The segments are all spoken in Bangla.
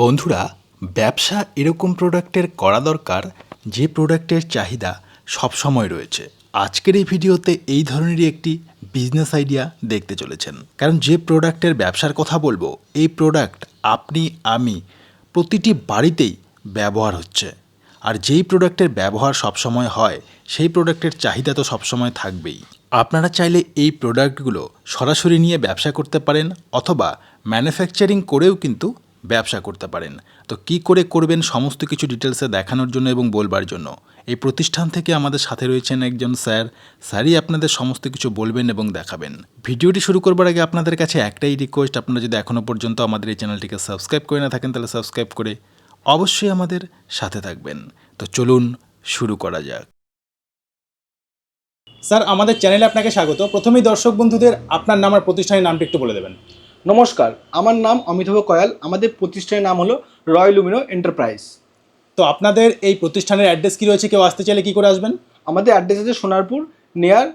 বন্ধুরা, ব্যবসা এরকম প্রোডাক্টের করা দরকার, যে প্রোডাক্টের চাহিদা সবসময় রয়েছে। আজকের এই ভিডিওতে এই ধরনেরই একটি বিজনেস আইডিয়া দেখতে চলেছেন। কারণ যে প্রোডাক্টের ব্যবসার কথা বলব, এই প্রোডাক্ট আপনি, আমি প্রতিটি বাড়িতেই ব্যবহার হচ্ছে। আর যেই প্রোডাক্টের ব্যবহার সবসময় হয়, সেই প্রোডাক্টের চাহিদা তো সবসময় থাকবেই। আপনারা চাইলে এই প্রোডাক্টগুলো সরাসরি নিয়ে ব্যবসা করতে পারেন, অথবা ম্যানুফ্যাকচারিং করেও কিন্তু ব্যবসা করতে পারেন। তো কি করে করবেন সমস্ত কিছু ডিটেলসে দেখানোর জন্য এবং বলবার জন্য? এই প্রতিষ্ঠান থেকে আমাদের সাথে রয়েছেন একজন স্যার। স্যারই আপনাদের সমস্ত কিছু বলবেন এবং দেখাবেন। ভিডিওটি শুরু করবার আগে আপনাদের কাছে একটাই রিকোয়েস্ট আপনারা যদি এখনও পর্যন্ত আমাদের এই চ্যানেলটিকে সাবস্ক্রাইব করে না থাকেন, তাহলে সাবস্ক্রাইব করে অবশ্যই আমাদের সাথে থাকবেন। তো চলুন শুরু করা যাক। স্যার, আমাদের চ্যানেলে আপনাকে স্বাগত। প্রথমেই দর্শক বন্ধুদের আপনার নাম আর প্রতিষ্ঠানের নামটি একটু বলে দেবেন। নমস্কার আমার নাম অমিতাভ কয়াল আমাদের প্রতিষ্ঠানের নাম হলো রয়্যাল লুমিনো এন্টারপ্রাইজ। তো আপনাদের এই প্রতিষ্ঠানের অ্যাড্রেস কী রয়েছে কেউ আসতে চাইলে কী করে আসবেন? আমাদের অ্যাড্রেস আছে সোনারপুর নিয়ার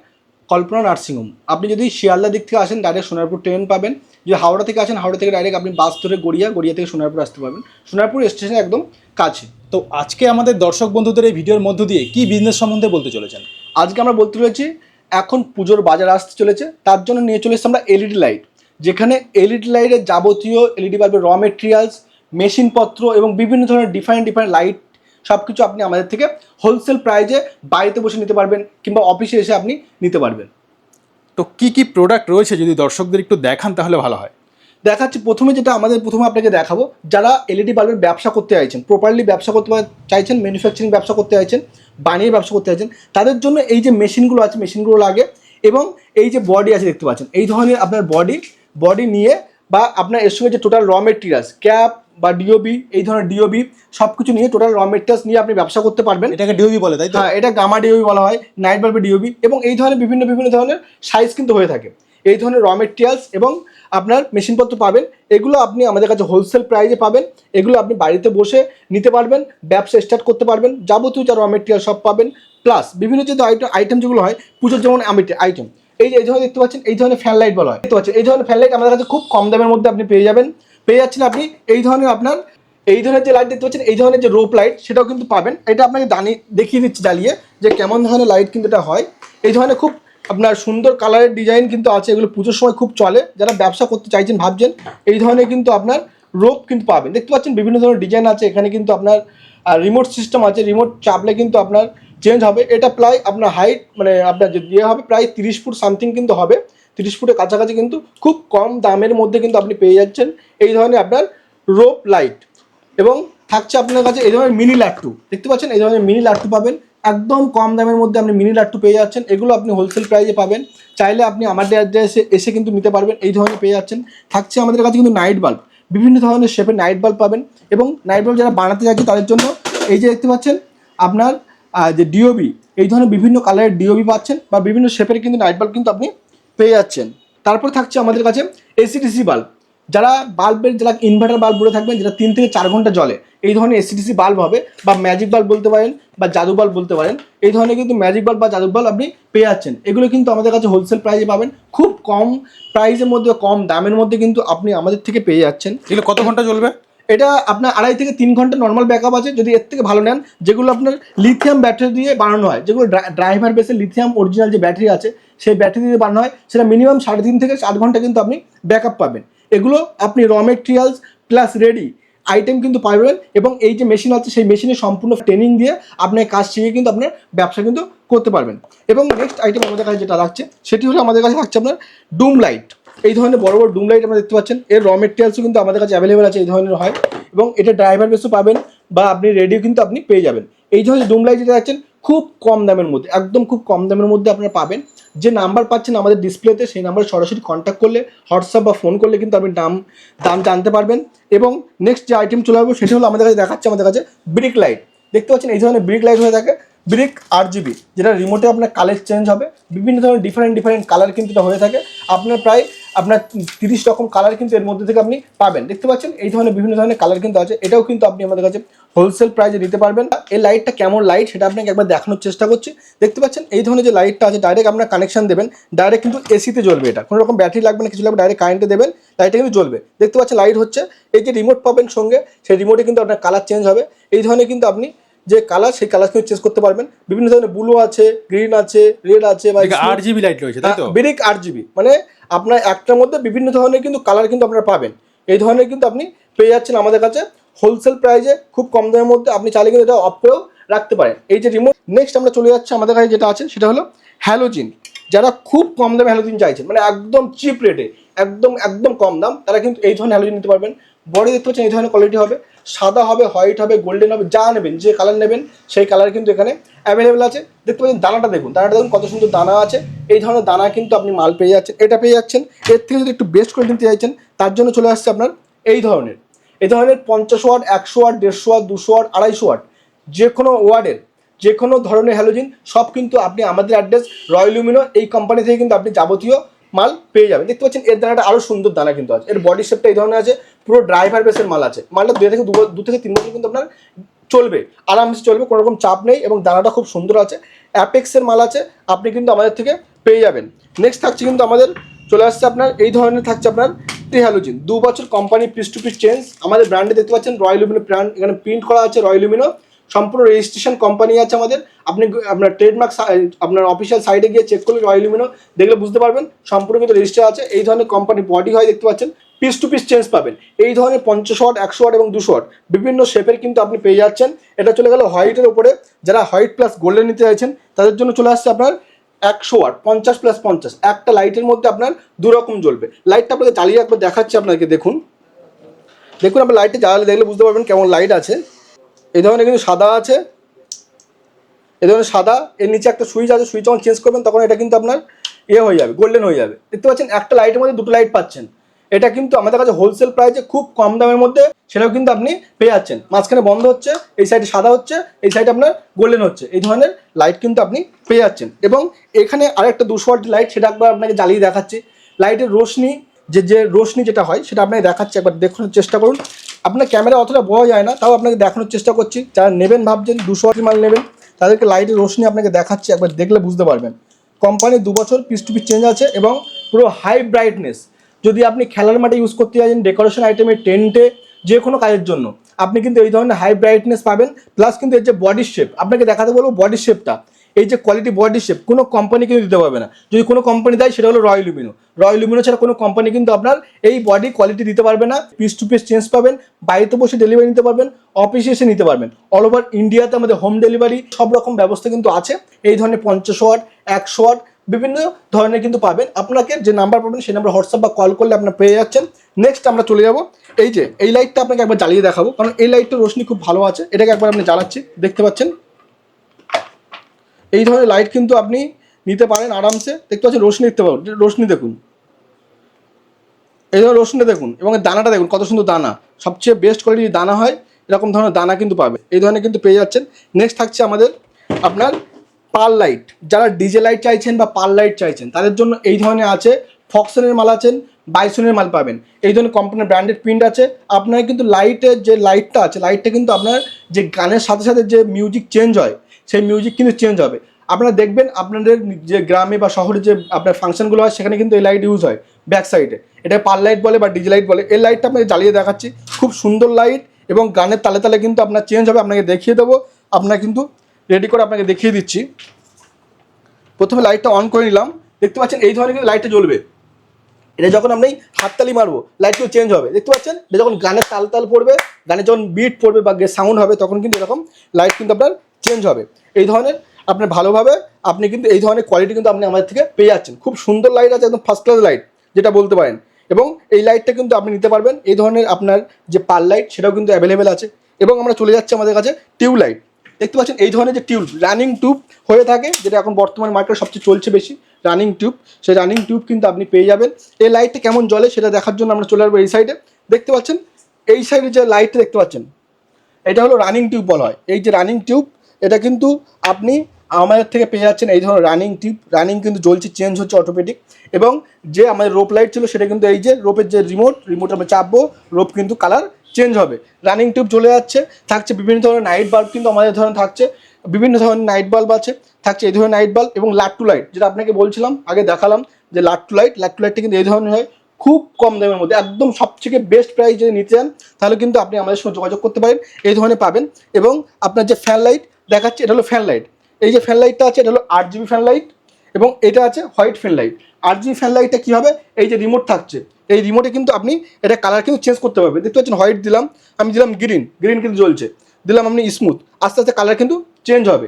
কল্পনা নার্সিংহোম আপনি যদি শিয়ালদা দিক থেকে আসেন ডাইরেক্ট সোনারপুর ট্রেন পাবেন। যদি হাওড়া থেকে আসেন হাওড়া থেকে ডাইরেক্ট আপনি বাস ধরে গড়িয়া গড়িয়া থেকে সোনারপুর আসতে পারবেন। সোনারপুর স্টেশন একদম কাছে। তো আজকে আমাদের দর্শক বন্ধুদের এই ভিডিওর মধ্য দিয়ে কি বিজনেস সম্বন্ধে বলতে চলেছেন? আজকে আমরা বলতে চলেছি এখন পুজোর বাজার আসতে চলেছে তার জন্য নিয়ে চলে এসেছি আমরা এলইডি লাইট যেখানে এলইডি লাইটের যাবতীয় এলইডি বাল্বের র মেটেরিয়ালস মেশিনপত্র এবং বিভিন্ন ধরনের ডিফারেন্ট ডিফারেন্ট লাইট সব কিছু আপনি আমাদের থেকে হোলসেল প্রাইজে বাড়িতে বসে নিতে পারবেন কিংবা অফিসে এসে আপনি নিতে পারবেন। তো কি কি প্রোডাক্ট রয়েছে যদি দর্শকদের একটু দেখান তাহলে ভালো হয়। দেখাচ্ছি প্রথমে যেটা আমাদের প্রথমে আপনাকে দেখাবো যারা এলইডি বাল্বের ব্যবসা করতে চাইছেন প্রপারলি ব্যবসা করতে চাইছেন ম্যানুফ্যাকচারিং ব্যবসা করতে চাইছেন বানিয়ে ব্যবসা করতে চাইছেন তাদের জন্য এই যে মেশিনগুলো আছে মেশিনগুলো লাগে এবং এই যে বডি আছে দেখতে পাচ্ছেন এই ধরনের আপনার বডি বডি নিয়ে বা আপনার এর সঙ্গে যে টোটাল র মেটেরিয়ালস ক্যাপ বা ডিওবি এই ধরনের ডিওবি সব কিছু নিয়ে টোটাল র মেটেরিয়ালস নিয়ে আপনি ব্যবসা করতে পারবেন। এটাকে ডিওবি বলে তাই তো? হ্যাঁ এটা গামা ডিওবি বলা হয় নাইট বাল্বের ডিওবি এবং এই ধরনের বিভিন্ন বিভিন্ন ধরনের সাইজ কিন্তু হয়ে থাকে। এই ধরনের র মেটেরিয়ালস এবং আপনার মেশিনপত্র পাবেন এগুলো আপনি আমাদের কাছে হোলসেল প্রাইজে পাবেন এগুলো আপনি বাড়িতে বসে নিতে পারবেন ব্যবসা স্টার্ট করতে পারবেন যাবতীয় যা র মেটেরিয়াল সব পাবেন প্লাস বিভিন্ন যে আইটেম যেগুলো হয় পুজোর যেমন আইটেম এই যে, এই ধরনের দেখতে পাচ্ছেন, এই ধরনের ফ্যান লাইট বলা হয়। দেখতে পাচ্ছেন, এই ধরনের ফ্যান লাইট আমাদের কাছে খুব কম দামের মধ্যে আপনি পেয়ে যাবেন। পেয়ে যাচ্ছেন আপনি এই ধরনের আপনার, এই ধরনের যে লাইট দেখতে পাচ্ছেন, এই ধরনের যে রোপ লাইট সেটাও কিন্তু পাবেন। এটা আপনাকে দানি, দেখিয়ে দিচ্ছি জ্বালিয়ে যে কেমন ধরনের লাইট কিন্তু এটা হয়। এই ধরনের খুব আপনার সুন্দর কালারের ডিজাইন কিন্তু আছে, এগুলো পুজোর সময় খুব চলে। যারা ব্যবসা করতে চাইছেন, ভাবছেন, এই ধরনের কিন্তু আপনার রোপ কিন্তু পাবেন। দেখতে পাচ্ছেন, বিভিন্ন ধরনের ডিজাইন আছে। এখানে কিন্তু আপনার রিমোট সিস্টেম আছে। রিমোট চাপলে কিন্তু আপনার চেঞ্জ হবে, এটা প্রায় আপনার হাইট মানে আপনার যে ইয়ে হবে প্রায় তিরিশ ফুট সামথিং কিন্তু হবে। তিরিশ ফুটের কাছাকাছি কিন্তু খুব কম দামের মধ্যে কিন্তু আপনি পেয়ে যাচ্ছেন এই ধরনের আপনার রোপ লাইট এবং থাকছে আপনার কাছে এই ধরনের মিনি লাট্টু দেখতে পাচ্ছেন? এই ধরনের মিনি লাট্টু পাবেন। একদম কম দামের মধ্যে আপনি মিনি লাট্টু পেয়ে যাচ্ছেন। এগুলো আপনি হোলসেল প্রাইসে পাবেন। চাইলে আপনি আমাদের অ্যাড্রেসে এসে কিন্তু নিতে পারবেন, এই ধরনের পেয়ে যাচ্ছেন। থাকছে আমাদের কাছে কিন্তু নাইট বাল্ব বিভিন্ন ধরনের শেপের নাইট বাল্ব পাবেন। এবং নাইট বাল্ব যারা বানাতে যাচ্ছে তাদের জন্য এই যে দেখতে পাচ্ছেন, আপনার যে ডিওবি এই ধরনের বিভিন্ন কালারের ডিওবি পাচ্ছেন বা বিভিন্ন শেপের কিন্তু নাইট বাল্ব কিন্তু আপনি পেয়ে যাচ্ছেন। তারপর থাকছে আমাদের কাছে এসিডিসি বাল্ব যারা বাল্বের, যারা ইনভার্টার বাল্ব বলে থাকবেন যেটা তিন থেকে চার ঘণ্টা জলে এই ধরনের এসিডিসি বাল্ব হবে বা ম্যাজিক বাল্ব বলতে পারেন বা জাদু বাল্ব বলতে পারেন, এই ধরনের কিন্তু ম্যাজিক বাল্ব বা জাদু বাল্ব আপনি পেয়ে যাচ্ছেন। এগুলো কিন্তু আমাদের কাছে হোলসেল প্রাইসে পাবেন। খুব কম প্রাইসের মধ্যে, কম দামের মধ্যে কিন্তু আপনি আমাদের থেকে পেয়ে যাচ্ছেন। এগুলো কত ঘণ্টা চলবে এটা আপনার আড়াই থেকে তিন ঘণ্টা নর্মাল ব্যাকআপ আছে, যদি এর থেকে ভালো নেন, যেগুলো আপনার লিথিয়াম ব্যাটারি দিয়ে বানানো হয়, যেগুলো ড্রাইভার বেসে লিথিয়াম অরিজিনাল যে ব্যাটারি আছে, সেই ব্যাটারি দিয়ে বানানো হয়, সেটা মিনিমাম সাড়ে তিন থেকে চার ঘণ্টা কিন্তু আপনি ব্যাকআপ পাবেন। এগুলো আপনি raw materials plus ready item কিন্তু পাবেন এবং এই যে মেশিন আছে, সেই মেশিনে সম্পূর্ণ ট্রেনিং দিয়ে আপনার কাজ শিখে কিন্তু আপনার ব্যবসা কিন্তু করতে পারবেন। এবং নেক্সট আইটেম আমাদের কাছে যেটা রাখছে সেটি হলো আমাদের কাছে থাকছে আপনার ডুম লাইট এই ধরনের বড় বড় ডুম লাইট আপনারা দেখতে পাচ্ছেন। এর র মেটেরিয়ালসও কিন্তু আমাদের কাছে অ্যাভেলেবেল আছে এই ধরনের হয়। এবং এটা ড্রাইভার বেসও পাবেন বা আপনি রেডিও কিন্তু আপনি পেয়ে যাবেন। এই ধরনের ডুম লাইট যেটা দেখছেন, খুব কম দামের মধ্যে, একদম খুব কম দামের মধ্যে আপনারা পাবেন। যে নাম্বার পাচ্ছেন আমাদের ডিসপ্লেতে সেই নাম্বারে সরাসরি কন্ট্যাক্ট করলে হোয়াটসঅ্যাপ বা ফোন করলে কিন্তু আপনি দাম দাম জানতে পারবেন। এবং নেক্সট যে আইটেম চলে আসবে, সেটা হলো আমাদের কাছে দেখাচ্ছে, আমাদের কাছে ব্রিক লাইট দেখতে পাচ্ছেন, এই ধরনের ব্রিক লাইট হয়ে থাকে ব্রিক আর জিবি যেটা রিমোটে আপনার কালার চেঞ্জ হবে। বিভিন্ন ধরনের ডিফারেন্ট ডিফারেন্ট কালার কিন্তু এটা হয়ে থাকে। আপনার প্রায় আপনার তিরিশ রকম কালার কিন্তু এর মধ্যে থেকে আপনি পাবেন। দেখতে পাচ্ছেন? এই ধরনের বিভিন্ন ধরনের কালার কিন্তু আছে। এটাও কিন্তু আপনি আমাদের কাছে হোলসেল প্রাইসে নিতে পারবেন। এই লাইটটা কেমন লাইট সেটা আপনাকে একবার দেখানোর চেষ্টা করছি। দেখতে পাচ্ছেন? এই ধরনের যে লাইটটা আছে ডাইরেক্ট আপনার কানেকশন দেবেন। ডাইরেক্ট কিন্তু এসিতে জ্বলবে এটা। কোনো রকম ব্যাটারি লাগবে না, কিছু লাগবে ডাইরেক্ট কারেন্টে দেবেন। লাইটটা কিন্তু জ্বলবে। দেখতে পাচ্ছেন? লাইট হচ্ছে এই যে রিমোট পাবেন সঙ্গে, সেই রিমোটে কিন্তু আপনার কালার চেঞ্জ হবে। এই ধরনের কিন্তু আপনি যে কালার সেই কালার কিন্তু চেঞ্জ করতে পারবেন। বিভিন্ন ধরনের ব্লু আছে গ্রিন আছে রেড আছে বা আট জিবি লাইট রয়েছে তাই তো? বিরিক আট জিবি মানে আপনার একটার মধ্যে বিভিন্ন ধরনের কিন্তু কালার কিন্তু আপনারা পাবেন। এই ধরনের কিন্তু আপনি পেয়ে যাচ্ছেন আমাদের কাছে হোলসেল প্রাইসে খুব কম দামের মধ্যে। আপনি চাইলে কিন্তু এটা অফ করেও রাখতে পারেন। এই যে রিমোট নেক্সট আমরা চলে যাচ্ছি আমাদের কাছে যেটা আছে সেটা হলো হ্যালোজিন যারা খুব কম দামে হ্যালোজিন চাইছেন মানে একদম চিপ রেটে একদম একদম কম দাম তারা কিন্তু এই ধরনের হ্যালোজিন নিতে পারবেন। বডি দেখতে পাচ্ছেন এই ধরনের কোয়ালিটি হবে। সাদা হবে, হোয়াইট হবে, গোল্ডেন হবে, যা নেবেন, যে কালার নেবেন, সেই কালার কিন্তু এখানে অ্যাভেলেবেল আছে। দেখতে পাচ্ছেন দানাটা দেখুন দানাটা দেখুন কত সুন্দর দানা আছে। এই ধরনের দানা কিন্তু আপনি মাল পেয়ে যাচ্ছেন, এটা পেয়ে যাচ্ছেন। এর থেকে যদি একটু বেস্ট করে নিতে চাইছেন, তার জন্য চলে আসছে আপনার এই ধরনের। এই ধরনের পঞ্চাশ ওয়াট, একশো ওয়াট, দেড়শো ওয়াট, দুশো ওয়াট, আড়াইশো ওয়াট যে কোনো ওয়ার্ডের যে কোনো ধরনের হ্যালোজিন সব কিন্তু আপনি আমাদের অ্যাড্রেস রয়্যাল লুমিনো এই কোম্পানি থেকে কিন্তু আপনি যাবতীয় মাল পেয়ে যাবেন। দেখতে পাচ্ছেন, এর দানাটা আরও সুন্দর দানা কিন্তু আছে। এর বডি শেপটা এই ধরনের আছে, পুরো ড্রাইভার বেসের মাল আছে। মালটা দু থেকে দু থেকে তিন বছর কিন্তু আপনার চলবে, আরামসে চলবে, কোনো রকম চাপ নেই এবং দানাটা খুব সুন্দর আছে। অ্যাপেক্সের মাল আছে, আপনি কিন্তু আমাদের থেকে পেয়ে যাবেন। নেক্সট থাকছে কিন্তু আমাদের, চলে আসছে আপনার, এই ধরনের থাকছে আপনার হ্যালোজিন দু বছর company piece to piece change আমাদের ব্র্যান্ডে দেখতে পাচ্ছেন রয়্যাল লুমিনো ব্র্যান্ড এখানে প্রিন্ট করা আছে রয়্যাল লুমিনো সম্পূর্ণ রেজিস্ট্রেশন কোম্পানি আছে আমাদের। আপনি আপনার ট্রেডমার্ক আপনার অফিসিয়াল সাইটে গিয়ে চেক করলে রয়্যাল লুমিনো দেখলে বুঝতে পারবেন, সম্পূর্ণ কিন্তু রেজিস্টার আছে। এই ধরনের কোম্পানি বডি হয়, দেখতে পাচ্ছেন পিস টু পিস চেঞ্জ পাবেন। এই ধরনের পঞ্চাশ ওয়াট, একশো ওয়াট এবং দুশো ওয়াট, বিভিন্ন শেপের কিন্তু আপনি পেয়ে যাচ্ছেন। এটা চলে গেল হোয়াইটের উপরে। যারা হোয়াইট প্লাস গোল্ডেন নিতে চাইছেন, তাদের জন্য চলে আসছে আপনার একশো ওয়াট, পঞ্চাশ প্লাস পঞ্চাশ। একটা লাইটের মধ্যে আপনার দু রকম জ্বলবে। লাইটটা আপনাকে জ্বালিয়ে একবার দেখাচ্ছি আপনাকে, দেখুন। দেখুন, আপনি লাইটটা জ্বালালে দেখলে বুঝতে পারবেন কেমন লাইট আছে। এই ধরনের কিন্তু সাদা আছে। এই ধরনের সাদা, এর নিচে একটা সুইচ আছে, সুইচ যখন চেঞ্জ করবেন তখন এটা কিন্তু আপনার ইয়ে হয়ে যাবে গোল্ডেন হয়ে যাবে। দেখতে পাচ্ছেন, একটা লাইটের মধ্যে দুটো লাইট পাচ্ছেন। এটা কিন্তু আমাদের কাছে হোলসেল প্রাইসে খুব কম দামের মধ্যে সেটাও কিন্তু আপনি পেয়ে যাচ্ছেন। মাঝখানে বন্ধ হচ্ছে, এই সাইডে সাদা হচ্ছে, এই সাইডে আপনার গোল্ডেন হচ্ছে। এই ধরনের লাইট কিন্তু আপনি পেয়ে যাচ্ছেন। এবং এখানে আরেকটা দুশো ওয়াট লাইট সেটা একবার আপনাকে জ্বালিয়ে দেখাচ্ছি। লাইটের রোশনি যে যে রোশনি যেটা হয়, সেটা আপনাকে দেখাচ্ছি, একবার দেখুন, চেষ্টা করুন। আপনার ক্যামেরা অতটা বোঝা যায় না, তাও আপনাকে দেখানোর চেষ্টা করছি। যারা নেবেন, ভাবছেন দুশো ওয়াটের মাল নেবেন, তাদেরকে লাইটের রোশনি আপনাকে দেখাচ্ছি, একবার দেখলে বুঝতে পারবেন। কোম্পানি দু বছর পিস টু পিস চেঞ্জ আছে এবং পুরো হাই ব্রাইটনেস যদি আপনি খেলার মাঠে ইউজ করতে চাইছেন ডেকোরেশন আইটেমে টেন্টে যে কোনো কাজের জন্য, আপনি কিন্তু এই ধরনের হাই ব্রাইটনেস পাবেন প্লাস কিন্তু এর যে বডি শেপ আপনাকে দেখাতে বলব বডি শেপটা এই যে কোয়ালিটি বডি শেপ কোনো কোম্পানি কিন্তু দিতে পারবে না। যদি কোনো কোম্পানি দেয়, সেটা হলো রয়্যাল লুমিনো রয়্যাল লুমিনো ছাড়া কোনো কোম্পানি কিন্তু আপনার এই বডি কোয়ালিটি দিতে পারবে না। পিস টু পিস চেঞ্জ পাবেন, বাড়িতে বসে ডেলিভারি নিতে পারবেন অফিসে এসে নিতে পারবেন। অল ওভার ইন্ডিয়াতে আমাদের হোম ডেলিভারি সব রকম ব্যবস্থা কিন্তু আছে। এই ধরনের পঞ্চাশ ওয়াট একশো ওয়াট বিভিন্ন ধরনের কিন্তু পাবেন। আপনাকে যে নাম্বার পাবেন, সেই নাম্বার হোয়াটসঅ্যাপ বা কল করলে আপনারা পেয়ে যাচ্ছেন। নেক্সট আমরা চলে যাব। এই যে, এই লাইটটা আপনাকে একবার জ্বালিয়ে দেখাবো। কারণ এই লাইটটা রোশনি খুব ভালো আছে। এটাকে একবার আপনি জ্বালাচ্ছি। দেখতে পাচ্ছেন? এই ধরনের লাইট কিন্তু আপনি নিতে পারেন আরামসে। দেখতে পাচ্ছেন রোশনি দেখতে পাবেন রোশনি দেখুন। এই ধরনের রোশনি দেখুন এবং দানাটা দেখুন, কত সুন্দর দানা। সবচেয়ে বেস্ট কোয়ালিটির দানা হয়, এরকম ধরনের দানা কিন্তু পাবে। এই ধরনের কিন্তু পেয়ে যাচ্ছেন। নেক্সট থাকছে আমাদের আপনার পার লাইট যারা ডিজে লাইট চাইছেন বা পার লাইট চাইছেন, তাদের জন্য এই ধরনের আছে। ফক্সনের মাল আছেন বাইসনের মাল পাবেন। এই ধরনের কোম্পানির ব্র্যান্ডেড প্রিন্ট আছে। আপনার কিন্তু লাইটের যে লাইটটা আছে লাইটটা কিন্তু আপনার যে গানের সাথে সাথে যে মিউজিক চেঞ্জ হয় সেই মিউজিক কিন্তু চেঞ্জ হবে। আপনারা দেখবেন আপনাদের যে গ্রামে বা শহরে যে আপনার ফাংশনগুলো হয়, সেখানে কিন্তু এই লাইট ইউজ হয় ব্যাক সাইডে এটা পার লাইট বলে বা ডিজি লাইট বলে। এই লাইটটা আপনাকে জ্বালিয়ে দেখাচ্ছি। খুব সুন্দর লাইট এবং গানের তালে তালে কিন্তু আপনার চেঞ্জ হবে। আপনাকে দেখিয়ে দেবো। আপনার কিন্তু রেডি করে আপনাকে দেখিয়ে দিচ্ছি। প্রথমে লাইটটা অন করে নিলাম। দেখতে পাচ্ছেন, এই ধরনের কিন্তু লাইটটা জ্বলবে। এটা যখন আপনি হাততালি মারবো লাইট কিন্তু চেঞ্জ হবে। দেখতে পাচ্ছেন, এটা যখন গানের তাল তাল পড়বে, গানে যখন বিট পড়বে বা সাউন্ড হবে, তখন কিন্তু এরকম লাইট কিন্তু আপনার চেঞ্জ হবে। এই ধরনের আপনার ভালোভাবে আপনি কিন্তু এই ধরনের কোয়ালিটি কিন্তু আপনি আমাদের থেকে পেয়ে যাচ্ছেন। খুব সুন্দর লাইট আছে, একদম ফার্স্ট ক্লাস লাইট যেটা বলতে পারেন। এবং এই লাইটটা কিন্তু আপনি নিতে পারবেন। এই ধরনের আপনার যে পার লাইট সেটাও কিন্তু অ্যাভেলেবেল আছে। এবং আমরা চলে যাচ্ছি আমাদের কাছে টিউব লাইট দেখতে পাচ্ছেন, এই ধরনের যে টিউব রানিং টিউব হয়ে থাকে, যেটা এখন বর্তমান মার্কেটে সবচেয়ে চলছে বেশি রানিং টিউব সেই রানিং টিউব কিন্তু আপনি পেয়ে যাবেন। এই লাইটটা কেমন জলে সেটা দেখার জন্য আমরা চলে আসব এই সাইডে দেখতে পাচ্ছেন, এই সাইডে যে লাইটটা দেখতে পাচ্ছেন, এটা হলো রানিং টিউব বলা হয়। এই যে রানিং টিউব এটা কিন্তু আপনি আমাদের থেকে পেয়ে যাচ্ছেন এই ধরনের রানিং টিপ রানিং কিন্তু জ্বলছে চেঞ্জ হচ্ছে অটোমেটিক এবং যে আমাদের রোপ লাইট ছিল, সেটা কিন্তু এই যে রোপের যে রিমোট রিমোট আমরা চাপবো রোপ কিন্তু কালার চেঞ্জ হবে। রানিং টিউব চলে যাচ্ছে, থাকছে বিভিন্ন ধরনের নাইট বাল্ব কিন্তু আমাদের ধরনের থাকছে। বিভিন্ন ধরনের নাইট বাল্ব আছে, থাকছে এই ধরনের নাইট বাল্ব এবং লাট্টু লাইট যেটা আপনাকে বলছিলাম, আগে দেখালাম যে লাট্টু লাইট লাট্টু লাইটটা কিন্তু এই ধরনের হয়, খুব কম দামের মধ্যে। একদম সবথেকে বেস্ট প্রাইস যদি নিতে চান, তাহলে কিন্তু আপনি আমাদের সঙ্গে যোগাযোগ করতে পারেন, এই ধরনের পাবেন। এবং আপনার যে ফ্যান লাইট দেখাচ্ছে, এটা হলো ফ্যান লাইট এই যে ফ্যান লাইটটা আছে, এটা হলো আট জিবি ফ্যান লাইট এবং এটা আছে হোয়াইট ফ্যান লাইট আট জিবি ফ্যান লাইটটা কী হবে? এই যে রিমোট থাকছে। এই রিমোটে কিন্তু আপনি এটা কালার কিন্তু চেঞ্জ করতে পারবেন দেখতে পাচ্ছেন হোয়াইট দিলাম, আমি দিলাম গ্রিন গ্রিন কিন্তু জ্বলছে। দিলাম আপনি স্মুথ আস্তে আস্তে কালার কিন্তু চেঞ্জ হবে।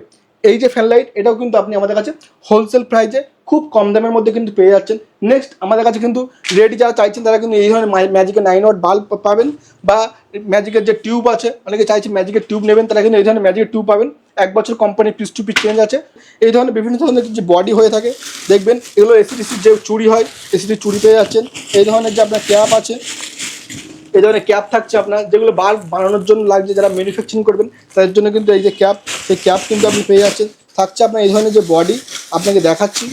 এই যে ফ্যান লাইট এটাও কিন্তু আপনি আমাদের কাছে হোলসেল প্রাইসে খুব কম দামের মধ্যে কিন্তু পেয়ে যাচ্ছেন। নেক্সট আমাদের কাছে কিন্তু রেডি যারা চাইছেন, তারা কিন্তু এই ধরনের ম্যাজিকের নাইন ওয়াট বাল্ব পাবেন বা ম্যাজিকের যে টিউব আছে, অনেকে চাইছে ম্যাজিকের টিউব নেবেন, তারা কিন্তু এই ধরনের ম্যাজিকের টিউব পাবেন। এক বছর company piece to piece change আছে। এই ধরনের বিভিন্ন ধরনের যে বডি হয়ে থাকে, দেখবেন এগুলো এসিডিসির যে চুরি হয় এসিডির চুরি পেয়ে যাচ্ছেন। এই ধরনের যে আপনার ক্যাপ আছে, এই ধরনের ক্যাপ থাকছে আপনার, যেগুলো বাল্ব বানানোর জন্য লাগছে, যারা ম্যানুফ্যাকচারিং করবেন তাদের জন্য কিন্তু এই যে ক্যাপ সেই ক্যাপ কিন্তু আপনি পেয়ে যাচ্ছেন। থাকছে আপনার এই ধরনের যে বডি আপনাকে দেখাচ্ছি।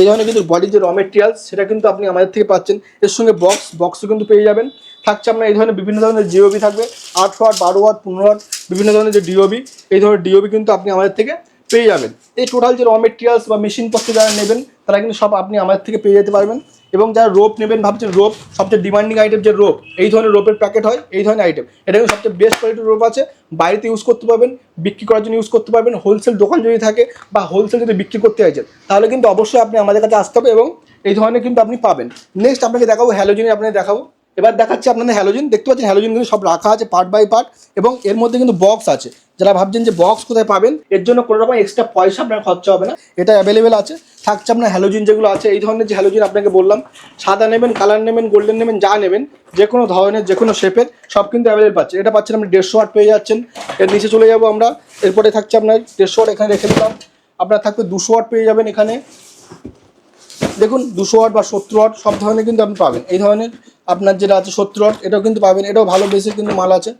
এই ধরনের কিন্তু বডির যে র মেটেরিয়ালস সেটা কিন্তু আপনি আমাদের থেকে পাচ্ছেন। এর সঙ্গে বক্স বক্সও কিন্তু পেয়ে যাবেন। থাকছে আপনার এই ধরনের বিভিন্ন ধরনের জিওবি থাকবে। আট ওয়াট বারো ওয়াট পনেরো ওয়াট বিভিন্ন ধরনের যে ডিওবি এই ধরনের ডিওবি কিন্তু আপনি আমাদের থেকে পেয়ে যাবেন। এই টোটাল যে র মেটেরিয়ালস বা মেশিনপত্র যারা নেবেন, তারা কিন্তু সব আপনি আমাদের থেকে পেয়ে যেতে পারবেন। এবং যারা রোপ নেবেন, ভাবছেন রোপ সবচেয়ে ডিমান্ডিং আইটেম যে রোপ এই ধরনের রোপের প্যাকেট হয়, এই ধরনের আইটেম এটা কিন্তু সবচেয়ে বেস্ট কোয়ালিটির রোপ আছে। বাড়িতে ইউজ করতে পারবেন, বিক্রি করার জন্য ইউজ করতে পারবেন। হোলসেল দোকান যদি থাকে বা হোলসেল যদি বিক্রি করতে চাইছেন, তাহলে কিন্তু অবশ্যই আপনি আমাদের কাছে আসতে হবে এবং এই ধরনের কিন্তু আপনি পাবেন। নেক্সট আপনাকে দেখাবো হ্যালোজিনে আপনাকে দেখাবো। এবার দেখাচ্ছি আপনাদের হ্যালোজিন দেখতে পাচ্ছেন হ্যালোজিন কিন্তু সব রাখা আছে পার্ট বাই পার্ট এবং এর মধ্যে কিন্তু বক্স আছে। যারা ভাবছেন যে বক্স কোথায় পাবেন, এর জন্য কোনো রকম এক্সট্রা পয়সা আপনার খরচা হবে না। এটা অ্যাভেলেবেল আছে। থাকছে আপনার হ্যালোজিন যেগুলো আছে, এই ধরনের যে হ্যালোজিন আপনাকে বললাম, সাদা নেবেন কালার নেবেন গোল্ডেন নেবেন, যা নেবেন, যে কোনো ধরনের, যে কোনো শেপের সব কিন্তু অ্যাভেলেবেল পাচ্ছেন এটা পাচ্ছেন আপনি দেড়শো ওয়াট পেয়ে যাচ্ছেন। এর নিচে চলে যাব আমরা। এরপরে থাকছে আপনার দেড়শো ওয়াট এখানে রেখে দিলাম। আপনার থাকবে দুশো ওয়াট পেয়ে যাবেন এখানে। দেখুন, দুশো ওয়াট বা সত্তর ওয়াট সব ধরনের কিন্তু আপনি পাবেন। এই ধরনের আপনার যেটা আছে সত্তর ওয়াট এটাও কিন্তু পাবেন। এটাও ভালো বেশি কিন্তু মাল আছে।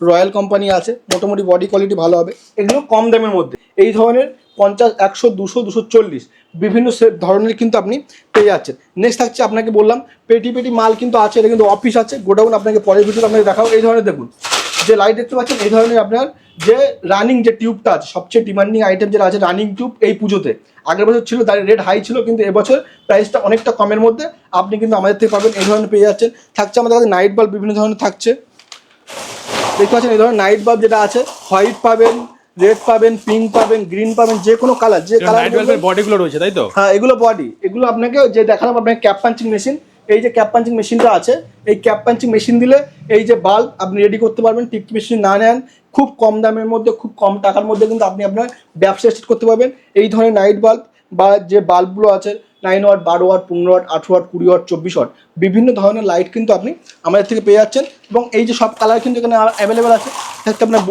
রয়্যাল কোম্পানি আছে। মোটামুটি বডি কোয়ালিটি ভালো হবে। এগুলো কম দামের মধ্যে। এই ধরনের পঞ্চাশ, একশো, দুশো দুশো চল্লিশ বিভিন্ন ধরনের কিন্তু আপনি পেয়ে যাচ্ছেন। নেক্সট থাকছে আপনাকে বললাম পেটি পেটি মাল কিন্তু আছে, এটা কিন্তু অফিস আছে। গোডাউন আপনাকে পরের ভিডিওতে আপনাকে দেখাও এই ধরনের দেখুন। যে লাইট দেখতে পাচ্ছেন এই ধরনের আপনার যে রানিং যে টিউবটা আছে সবচেয়ে ডিমান্ডিং আইটেম যেটা আছে রানিং টিউব এই পুজোতে। আগের বছর ছিল তার রেট হাই ছিল কিন্তু এবছর প্রাইসটা অনেকটা কমের মধ্যে আপনি কিন্তু আমাদের থেকে পাবেন এই ধরনের পেয়ে যাচ্ছেন। থাকছে আমাদের কাছে নাইট বাল্ব বিভিন্ন ধরনের থাকছে। দেখতে পাচ্ছেন এই ধরনের নাইট বাল্ব যেটা আছে হোয়াইট পাবেন রেড পাবেন পিঙ্ক পাবেন গ্রিন পাবেন যে কোনো কালার যে কালার বাল্বের বডিগুলো রয়েছে তাই তো? হ্যাঁ এগুলো বডি এগুলো আপনাকে যে দেখালাম আপনাকে ক্যাপ পাঞ্চিং মেশিন এই যে ক্যাপ পাঞ্চিং মেশিনটা আছে, এই ক্যাপ পাঞ্চিং মেশিন দিলে এই যে বাল্ব আপনি রেডি করতে পারবেন টিক মেশিন না নেন, খুব কম দামের মধ্যে, খুব কম টাকার মধ্যে কিন্তু আপনি আপনার ব্যবসা স্টার্ট করতে পারবেন। এই ধরনের নাইট বাল্ব বা যে বাল্বগুলো আছে নাইন ওয়াট বারো ওয়াট পনেরো ওয়াট আঠেরো ওয়াট কুড়ি ওয়াট চব্বিশ ওয়াট বিভিন্ন ধরনের লাইট কিন্তু আপনি আমাদের থেকে পেয়ে যাচ্ছেন। এবং এই যে সব কালার কিন্তু এখানে অ্যাভেলেবেল আছে, থাকছে আপনার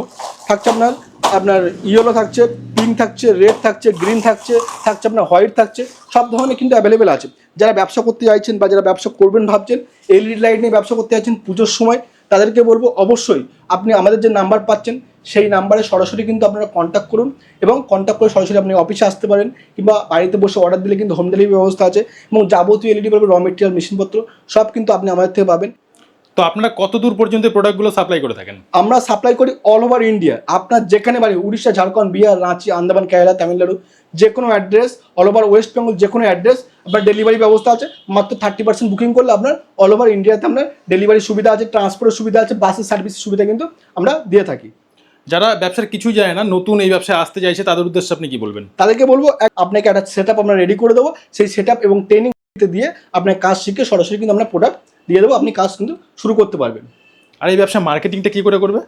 থাকছে আপনার আপনার ইয়েলো থাকছে পিঙ্ক থাকছে রেড থাকছে গ্রিন থাকছে থাকছে আপনার হোয়াইট থাকছে, সব ধরনের কিন্তু অ্যাভেলেবেল আছে। যারা ব্যবসা করতে চাইছেন বা যারা ব্যবসা করবেন ভাবছেন এলইডি লাইট নিয়ে ব্যবসা করতে চাইছেন পুজোর সময়, তাদেরকে বলব অবশ্যই আপনি আমাদের যে নাম্বার পাচ্ছেন, সেই নাম্বারে সরাসরি কিন্তু আপনারা কন্ট্যাক্ট করুন এবং কন্ট্যাক্ট করে সরাসরি আপনি অফিসে আসতে পারেন কিংবা বাড়িতে বসে অর্ডার দিলে কিন্তু হোম ডেলিভারি ব্যবস্থা আছে এবং যাবতীয় এলইডি বাল্বের র মেটেরিয়াল মেশিনপত্র সব কিন্তু আপনি আমাদের থেকে পাবেন। তো আপনারা কত দূর পর্যন্ত প্রোডাক্টগুলো সাপ্লাই করে থাকেন? আমরা সাপ্লাই করি অল ওভার ইন্ডিয়া আপনার যেখানে বাড়ি উড়িষ্যা ঝাড়খণ্ড বিহার রাঁচি আন্দামান কেরালা তামিলনাড়ু যে কোনো address all over West Bengal যে কোনো অ্যাড্রেস আপনার ডেলিভারি ব্যবস্থা আছে। মাত্র থার্টি পার্সেন্ট বুকিং করলে আপনার অল ওভার ইন্ডিয়াতে আপনার ডেলিভারি সুবিধা আছে ট্রান্সপোর্টের সুবিধা আছে বাসের সার্ভিসের সুবিধা কিন্তু আমরা দিয়ে থাকি। যারা ব্যবসার কিছুই জানে না নতুন এই ব্যবসায় আসতে চাইছে তাদের উদ্দেশ্যে আপনি কি বলবেন? তাদেরকে বলব আপনাকে একটা সেট আপ আমরা রেডি করে দেবো। সেই সেট আপ এবং ট্রেনিং দিয়ে আপনার কাজ শিখে সরাসরি কিন্তু আমরা প্রোডাক্ট দিয়ে দেবো আপনি কাজ কিন্তু শুরু করতে পারবেন। আর এই ব্যবসা মার্কেটিংটা কী করে করবে?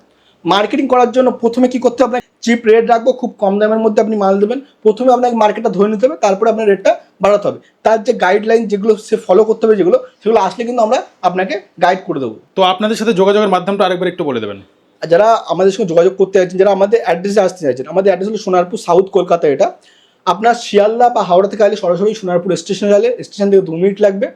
মার্কেটিং করার জন্য প্রথমে কি করতে হবে চিপ রেট রাখব খুব কম দামের মধ্যে আপনি মাল দেবেন। প্রথমে আপনাকে মার্কেটটা ধরে নিতে হবে তারপরে আপনার রেটটা বাড়াতে হবে। তার যে গাইডলাইন যেগুলো সে ফলো করতে হবে যেগুলো সেগুলো আসলে কিন্তু আমরা আপনাকে গাইড করে দেবো। তো আপনাদের সাথে যোগাযোগের মাধ্যমটা আরেকবার একটু বলে দেবেন। আর যারা আমাদের সঙ্গে যোগাযোগ করতে চাইছেন যারা আমাদের অ্যাড্রেসে আসতে চাইছেন আমাদের অ্যাড্রেস হলো সোনারপুর সাউথ কলকাতা এটা। আপনার শিয়ালদা বা হাওড়া থেকে আলে সরাসরি সোনারপুর স্টেশনে গেলে স্টেশন থেকে দু মিনিট লাগবে।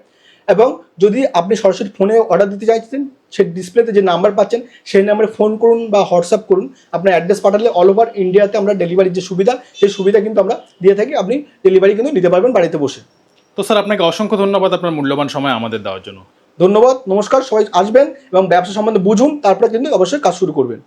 এবং যদি আপনি সরাসরি ফোনে অর্ডার দিতে চাইছেন সে ডিসপ্লেতে যে নাম্বার পাচ্ছেন সেই নাম্বারে ফোন করুন বা হোয়াটসঅ্যাপ করুন। আপনার অ্যাড্রেস পাঠালে অল ওভার ইন্ডিয়াতে আমরা ডেলিভারির যে সুবিধা সেই সুবিধা কিন্তু আমরা দিয়ে থাকি। আপনি ডেলিভারি কিন্তু নিতে পারবেন বাড়িতে বসে। তো স্যার আপনাকে অসংখ্য ধন্যবাদ আপনার মূল্যবান সময় আমাদের দেওয়ার জন্য। ধন্যবাদ নমস্কার সবাই আসবেন এবং ব্যবসা সম্বন্ধে বুঝুন তারপরে কিন্তু অবশ্যই কাজ শুরু করবেন।